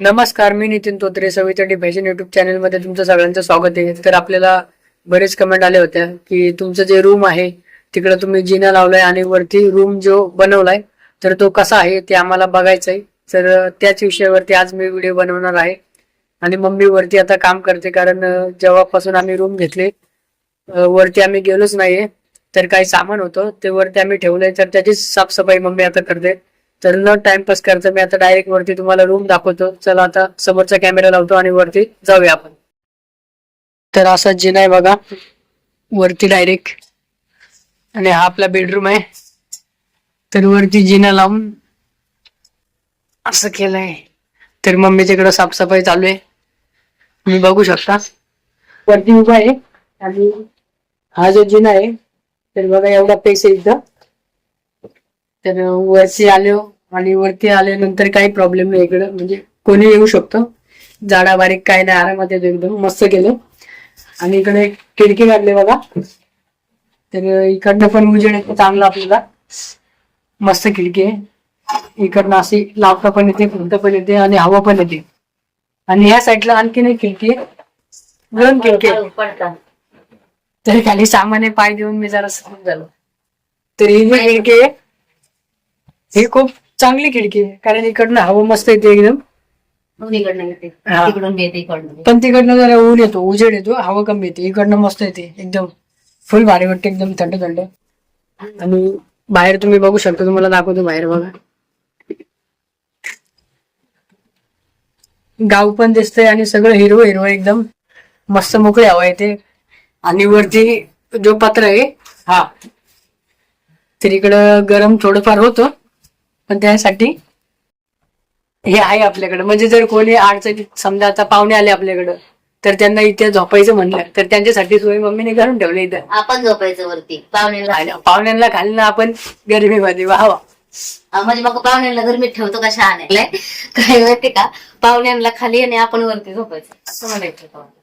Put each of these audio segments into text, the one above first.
नमस्कार मी नितीन तोत्रे सवितडी फॅशन युट्यूब चॅनलमध्ये तुमचं सगळ्यांचं स्वागत आहे. तर आपल्याला बरेच कमेंट आले होत्या की तुमचं जे रूम आहे तिकडे तुम्ही जिना लावलाय आणि वरती रूम जो बनवलाय तर तो कसा आहे ते आम्हाला बघायचं आहे तर त्याच विषयावरती आज मी व्हिडिओ बनवणार आहे. आणि मम्मी वरती आता काम करते कारण जेव्हापासून आम्ही रूम घेतले वरती आम्ही गेलोच नाहीये. तर काही सामान होतं ते वरती आम्ही ठेवलंय. तर त्याची साफसफाई मम्मी आता करते. तर न टाइमपास करता मी आता डायरेक्ट वरती तुम्हाला रूम दाखवतो. चला आता समोरचा कॅमेरा लावतो आणि वरती जाऊया आपण. तर असा जिना आहे बघा. वरती डायरेक्ट आणि हा आपला बेडरूम आहे. तर वरती जिना लावून असं केलंय. तर मम्मीच्याकडे साफसफाई चालू आहे. तुम्ही बघू शकता. वरती उभा आहे. आणि हा जो जिना आहे तर बघा एवढा पेस आहे इथं. तर वरती आलो आणि वरती आल्यानंतर काही प्रॉब्लेम नाही इकडं म्हणजे कोणी येऊ शकतो. झाडा बारीक काय नाही आरामात येतो एकदम मस्त केलं. आणि इकडे खिडकी काढली बघा. तर इकडनं पण उजेड येतो चांगला आपल्याला. मस्त खिडकी आहे. इकडनं अशी लावता पण येते फुलता पण येते आणि हवा पण येते. आणि ह्या साईडला आणखीन एक खिडकी आहे. दोन खिडकी तरी खाली सामान्य पाय देऊन मी जरा समजून झालो तरी खिडकी आहे ही खूप चांगली खिडकी आहे कारण इकडनं हवा मस्त येते एकदम. दोन्हीकडनं येते. हा. तिकडून बी येते इकडून. बी. पण तिकडनं जरा ऊन येतो उजेड येतो हवा कमी येते इकडनं मस्त येते एकदम. फुल भारी वाटते एकदम थंड थंड. आणि बाहेर तुम्ही बघू शकता तुम्हाला दाखवतो बाहेर बघा. गाव पण दिसतंय आणि सगळं हिरवं हिरवं एकदम. मस्त मोकळी हवा येते. आणि वरती जो पत्र आहे हा. तर इकडं गरम थोडंफार होतं. पण त्यासाठी हे आहे आपल्याकडे. म्हणजे जर कोणी अडचणीत समजा आता पाहुणे आले आपल्याकडं तर त्यांना इथे झोपायचं म्हणलं तर त्यांच्यासाठी सोय मम्मीने करून ठेवली इथं. आपण झोपायचं वरती पाहुण्याला आणि पाहुण्यांना खाली आपण गरमीमध्ये वाहवा. हा, म्हणजे मग पाहुण्याला गरमीत ठेवतो का शहाणे? काय माहिती का? पाहुण्यांना खाली आणि आपण वरती झोपायचं. असं म्हणायचं पाहुणे.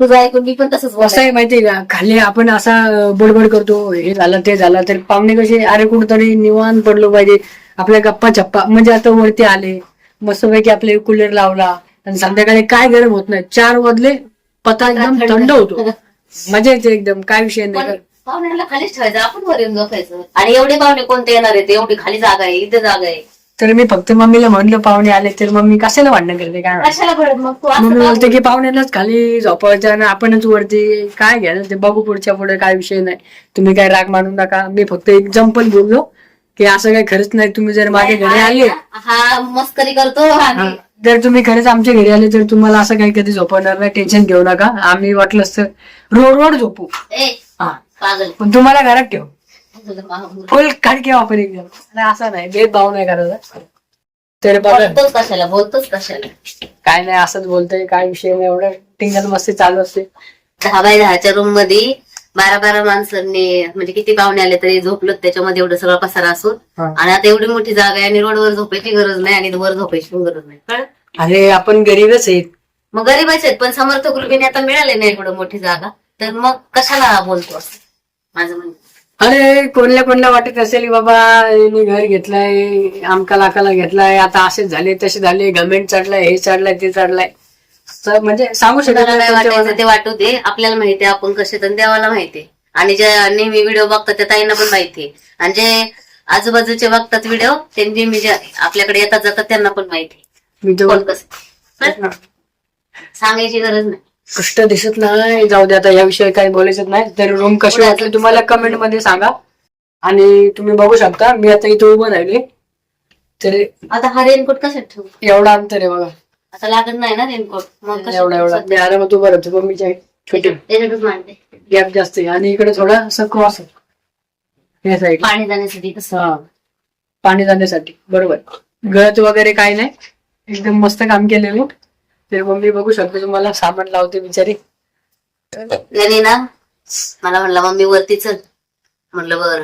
तुझं ऐकून मी पण तसंच कसं बोलायचं. आहे माहितीये का? खाली आपण असा बडबड करतो हे झालं ते झालं तर पाहुणे कसे अरे कुठतरी निवांत पडलो पाहिजे. आपल्या गप्पा चप्पा म्हणजे आता वरती आले मस्तपैकी आपले कूलर लावला आणि संध्याकाळी काय गरम होत नाही. चार वाजले पता एकदम थंड. होतो. मजा येते एकदम काय विषय नाही. खालीच ठेवायचं आपण वर येऊन झोपायचं. आणि एवढे पाहुणे कोणते येणार आहेत? एवढी खाली जागा आहे इथे जागा आहे. तर मी फक्त मम्मीला म्हणलं पाहुणे आले तर मम्मी कशाला भांडणं करते? काय माहिती. कशाला पडत मग तू असं मम्मी का बोलते की पाहुण्यालाच खाली झोपायचं आणि आपणच वरती काय घ्या ते बघू पुढच्या पुढे काय विषय नाही. तुम्ही काय राग मानू नका. मी फक्त एक्झाम्पल बोललो. की असं काही खरंच नाही तुम्ही जर माझ्या घरी आले. हा मस्करी करतो जर तुम्ही खरंच आमच्या घरी आले तर तुम्हाला असं काही कधी झोपवणार नाही टेन्शन घेऊ नका. आम्ही वाटलं तर रोड रोड झोपू. ए हा. पागल. पण तुम्हाला घरात ठेव. फुल काढके वापर एकदम आणि असं नाही भेदभाव नाही करायचा. तर बघा. बोलतोच कशाला बोलतोच कशाला. काय नाही असंच बोलतोय काय विषय नाही एवढं टिंगल मस्ती चालू असते. दहा बाय दहाच्या रूममध्ये बारा बारा माणसांनी म्हणजे किती पाहुणे आले तरी झोपलं त्याच्यामध्ये एवढं सगळं पसारा असून. हा. आणि आता एवढी मोठी जागा आहे आणि रोडवर झोपायची गरज नाही आणि वर झोपायची पण गरज नाही. कळलं? अरे आपण गरीबच आहेत. मग गरीबाचे आहेत पण समर्थ ग्रुपीने आता मिळाले नाही एवढं मोठी जागा. तर मग कशाला बोलतो असं? माझं म्हणणं. अरे कोणल्या कोणला वाटत असेल की बाबा यांनी घर घेतलाय आमका लाकाला घेतलाय आता असेच झाले तसे झाले गव्हर्नमेंट चढलाय हे चढलाय ते चढलाय म्हणजे सांगू शकत ते वाटू दे. आपल्याला माहितीये आपण कसे तर देवाला माहितीये आणि जे नेहमी व्हिडिओ बघतात त्या ताईंना पण माहितीये आणि जे आजूबाजूचे बघतात व्हिडिओ त्यांनी मी जे आपल्याकडे येतात जातात त्यांना पण माहिती कसं? सांगायची गरज नाही. कष्ट दिसत नाही. जाऊ दे आता याविषयी काही बोलायचं नाही. तर रूम कशी वाटली तुम्हाला? कमेंटमध्ये सांगा. आणि तुम्ही बघू शकता. मी आता इथे उभं राहिले. तर आता हा रेनकोट कशात ठेवू? एवढा अंतर आहे बघा. आता लागत नाही ना रेनकोट. मग एवढा एवढा? मी आरामात उभं राहतो मम्मीच्या छोटे. त्याच्यातच मांडते. गॅप जास्त आहे. आणि इकडे थोडा असं क्रॉस या साईड पाणी जाण्यासाठी कसं हा. पाणी जाण्यासाठी. बरोबर. गळत वगैरे काही नाही. एकदम मस्त काम केलेलं. तर मम्मी बघू शकतो तुम्हाला सामान लावते बिचारी. नाही ना? मला म्हणलं मम्मी वरती चल. म्हणलं बर.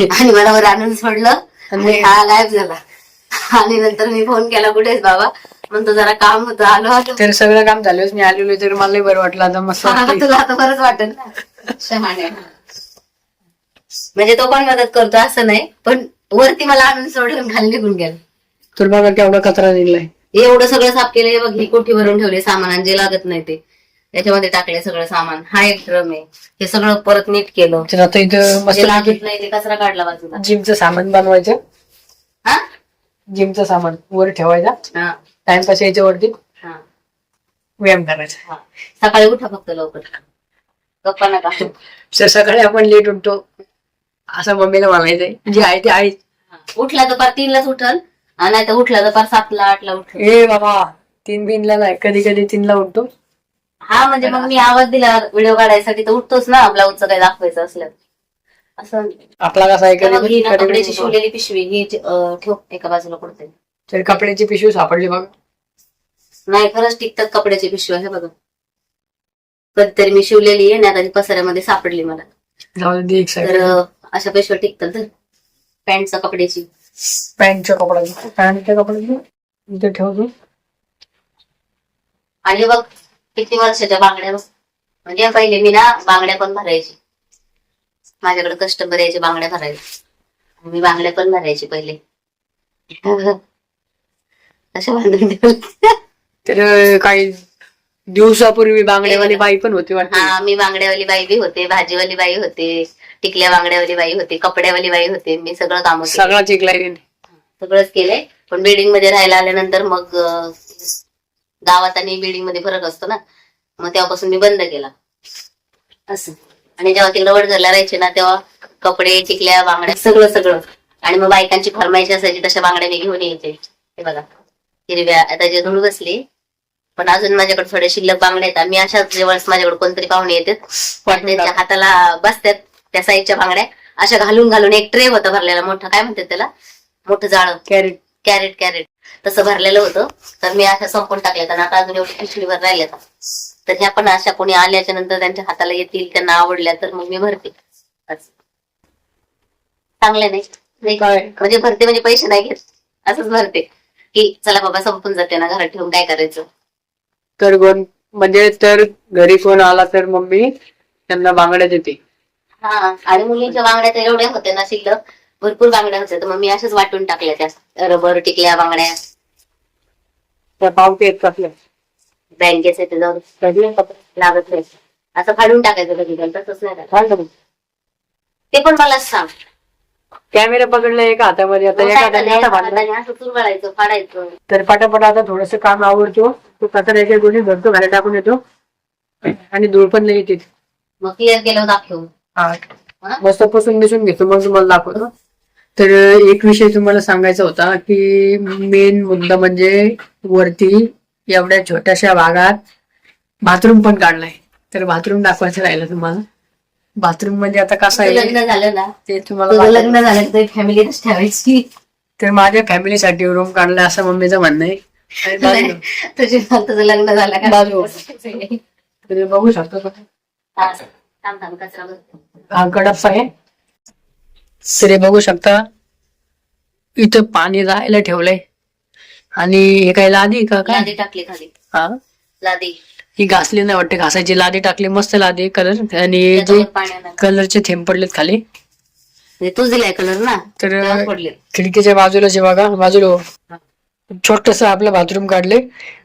आणि मला वर आणून सोडलं. आणि हा गायब झाला. आणि नंतर मी फोन केला कुठेच बाबा? म्हणतो जरा काम होतं आलो आलो. तर सगळं काम झालं मी आलेलो तर मलाही बरं वाटलं आता मस्त हा, वाटतंय. तुला आता बरंच वाटेल ना. शहाणे. म्हणजे तो पण मदत करतो असं नाही पण वरती मला आणून आणि खाली निघून गेला. तर बघा केवढा कचरा निघलाय. एवढं सगळं साफ केलं हे बघ ही कोठी भरून ठेवले सामान आणि जे लागत नाही ते. त्याच्यामध्ये टाकले सगळं सामान. हा एक ड्रम आहे. हे सगळं परत नीट केलं. तर आता इथं मस्त लागत नाही ते कचरा काढला बाजूला. जिमचं सामान बनवायचं. हा? जिमचं सामान वर ठेवायचा. हा. टाइमपास यायच्या वरती हा. व्यायाम करायचा. हा. सकाळी उठा फक्त लवकर. गप्पा नका सकाळी आपण लेट उठतो. असं मम्मीला म्हणायचंय जे आहे ते आहे हा. उठला तर पार तीनलाच उठल. नाही तर उठला तर पार सातला आठला उठल. ए बाबा तीन बिनला नाही कधी कधी तीनला उठतो. हा म्हणजे मग मी आवाज दिला व्हिडिओ काढायसाठी तर उठतोच ना ब्लाऊजचं काही दाखवायचं असलं. असं. आपला कसा आहे तर मग ही ना कपड्याची कधी शिवलेली पिशवी ही अं, ठेव एका बाजूला कुठते तर कपड्याची पिशवी सापडली बघ. नाही खरंच टिकतात कपड्याची पिशवी आहे बघा. कधीतरी मी शिवलेली आहे ना आता ती पसाऱ्यामध्ये सापडली मला. जाऊ दे एक तर अशा पिशव्या टिकतात तर पॅन्टचा कपड्याची. पॅन्टच्या कपड्याची. पॅन्टच्या कपड्याची. इथे ठेवतो आणि बघ किती वर्षाच्या बांगड्या बघ. म्हणजे पहिले मी ना बांगड्या पण भरायची. माझ्याकडे कस्टमर यायचे बांगड्या भरायचे मी बांगड्या पण भरायची पहिले. अशा बांधून ठेवल्या. तर काही दिवसापूर्वी बांगड्यावाली बाई पण होती वाटते. हा मी बांगड्यावाली बाई बी होते भाजीवाली बाई होते टिकल्या बांगड्यावाली बाई होते कपड्यावाली बाई होते मी सगळं काम सगळा चिकलाय सगळंच केलंय. पण बिल्डिंगमध्ये राहायला आल्यानंतर मग अं, गावात आणि बिल्डिंगमध्ये फरक असतो ना. मग तेव्हापासून मी बंद केला. असं. आणि जेव्हा तिकडे वडगरला राहायचे ना तेव्हा कपडे टिकल्या बांगड्या सगळं सगळं. आणि मग बायकांची फरमाईशी असायची तशा बांगड्या मी घेऊन यायचे. हे बघा. हिरव्या आता जे धूळ बसली पण अजून माझ्याकडे थोडे शिल्लक बांगड्या आहेत. मी अशाच जेव्हा माझ्याकडे कोणतरी पाहुणे येतात. त्यांच्या हाताला बसतात त्या साईजच्या बांगड्या. अशा घालून घालून एक ट्रे होता भरलेला मोठा. काय म्हणतात त्याला? मोठं जाळं. कॅरेट. Crate crate. तसं भरलेलं होतं. तर मी अशा संपून टाकल्या आता अजून एवढी पिशवीवर राहिल्या तर ह्या पण अशा कोणी आल्याच्यानंतर त्यांच्या हाताला येतील त्यांना आवडल्या तर मग मी भरते. चांगलं नाही? म्हणजे भरते म्हणजे पैसे नाही घेत. असंच भरते. की चला बाबा संपून जाते ना घरात ठेवून काय करायचं? तर कोण म्हणजे तर घरी कोण आला तर मम्मी त्यांना बांगड्या देते. हा आणि मुलींच्या बांगड्या तर एवढ्या होत्या ना शिल्लक. भरपूर बांगड्या होत्या तर मग मी अशाच वाटून टाकल्या त्या रबर टिकल्या बांगड्या. त्या पावते येत कसल्या बँकेचे ते जाऊन? लागत नाही असं फाडून टाकायचं कधी तसंच नाही राहत. मग. ते पण मला सांग. कॅमेरा पकडला एका हातामध्ये आता एका हाताने बांधला. असं फाडायचं. तर पटापट आता थोडस काम आवडतो तो कचऱ्याच्या गोष्टी भरतो घरात टाकून येतो. आणि धूळ पण नाही येते मग क्लिअर केलं दाखव हा. हा? मस्त पुसून बिसून घेतो मग तुम्हाला दाखवतो. तर एक विषय तुम्हाला सांगायचा होता की मेन मुद्दा म्हणजे वरती एवढ्या छोट्याशा भागात बाथरूम पण काढलाय. तर बाथरूम दाखवायचं राहिलं तुम्हाला. बाथरूम म्हणजे आता कसं लग्न झालं ना ते तुम्हाला तुझं. लग्न झालं तर फॅमिलीच ठेवायची. तर माझ्या फॅमिलीसाठी रूम काढलाय असं मम्मीचं म्हणणं आहे. आणि तुझे तुझं लग्न झालं का? बाजू. तुम्ही बघू शकता का? हा, थांब थांब कचरा बघ. हा गडप आहे. हे बघू शकता. इथं पाणी राहायला ठेवलंय. आणि हे काय लादी का काय? लादी टाकली खाली. हा? लादी. ही घासली नाही वाटते घासायची लादी टाकली मस्त लादी कलर आणि जे कलरचे थेंब पडलेत खाली. म्हणजे तूच दिलाय कलर ना? तर खिडकीच्या बाजूला जे बघा बाजूला. छोटस आपलं बाथरूम काढले.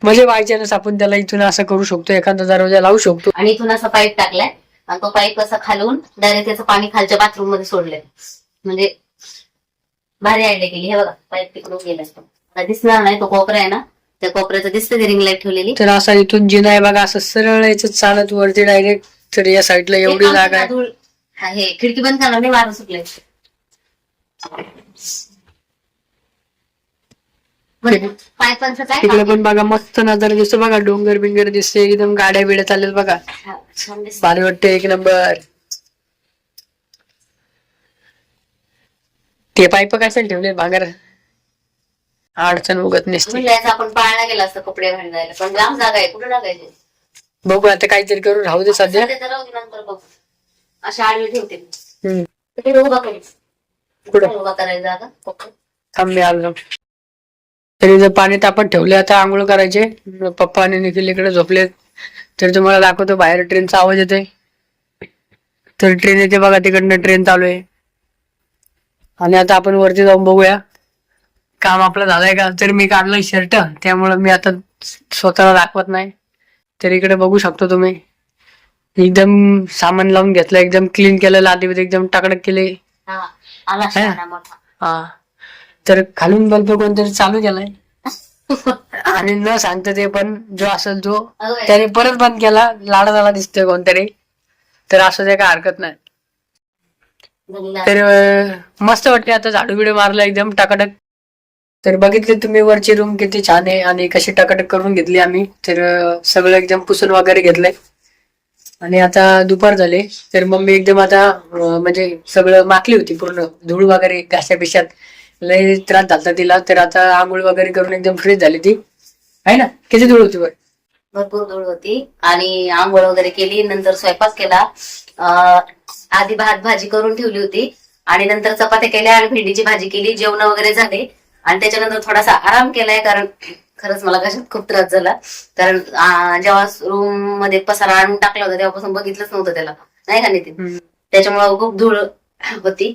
म्हणजे बायचानस आपण त्याला इथून असं करू शकतो एखादा दरवाजा लावू शकतो. आणि इथून असा पाईप टाकलाय. आणि तो पाईप असा खालून डायरेक्ट त्याचं पाणी खालच्या बाथरूममध्ये सोडलंय. म्हणजे भारी आयडिया केली. हे बघा पाईप तिकडून आता दिसणार नाही तो कोपरा आहे ना? त्या कोपऱ्याचं दिसतं ते रिंग लाइट ठेवलेली तर असा इथून जिना आहे बघा असं सरळ यायचं चालत वरती डायरेक्ट तर या साईडला एवढी जागा आहे. हा, खिडकी बंद करणार नाही वारं सुटलंय काय तिकडे पण बघा मस्त नजारा दिसतो बघा डोंगर बिंगर दिसते एकदम गाड्या बिड्या चाललेत बघा? हा, छान दिसतं. भारी वाटते एक नंबर ते पाईप कशाला ठेवले भांगर अडचण उगत नसते. म्हणलं आपण पाळणा गेला असतं कपडे भांडायला पण लांब जागा आहे कुठे टाकायचे? बघू आता काहीतरी करू राहू दे सध्या. सध्या तर राहू दे, नंतर बघू. अशा आडवी ठेवते. मी. हम्म. तिकडे उभा करायचं कुठं? उभा करायचा जागा थांब मी आलो. तरी जर पाणी तापत ठेवले आता आंघोळ करायचे. पप्पा आणि निखिल इकडे झोपले तर तुम्हाला दाखवतो बाहेर ट्रेनचा आवाज येतोय. तर ट्रेन येते बघा तिकडनं ट्रेन चालू आहे. आणि आता आपण वरती जाऊन बघूया. काम आपलं झालंय का? तर मी काढलं शर्ट त्यामुळे मी आता स्वतःला दाखवत नाही. तर इकडे बघू शकतो तुम्ही. एकदम सामान लावून घेतलं एकदम क्लीन केलं लादी एकदम टाकडक केले. हा हा. तर खालून बल्ब कोणतरी चालू केलाय. आणि न सांगता ते पण जो असेल जो. त्याने परत बंद केला. लाडा झाला दिसतोय कोणतरी. तर असं ते काय हरकत नाही. तर मस्त वाटते आता झाडू बिडू मारला एकदम टकाटक तर बघितले तुम्ही वरची रूम किती छान आहे आणि कशी टकाटक करून घेतली आम्ही. तर सगळं एकदम पुसून वगैरे घेतलंय. आणि आता दुपार झाले. तर मम्मी एकदम आता म्हणजे सगळं माखली होती पूर्ण. धूळ वगैरे घाश्या पिशात लय त्रास झाला तिला. तर आता आंघोळ वगैरे करून एकदम फ्रेश झाली ती. आहे ना? किती धूळ होती वर भरपूर धूळ होती. आणि आंघोळ वगैरे केली. नंतर स्वयंपाक केला. आधी भात भाजी करून ठेवली होती. आणि नंतर चपात्या केल्या आणि भेंडीची भाजी केली. जेवण वगैरे झाले. आणि त्याच्यानंतर थोडासा आराम केलाय कारण खरंच मला कशात खूप त्रास झाला. कारण जेव्हा रूममध्ये पसारा आणून टाकला होता तेव्हापासून बघितलंच नव्हतं त्याला. नाही का नितीन. त्याच्यामुळे खूप धूळ होती.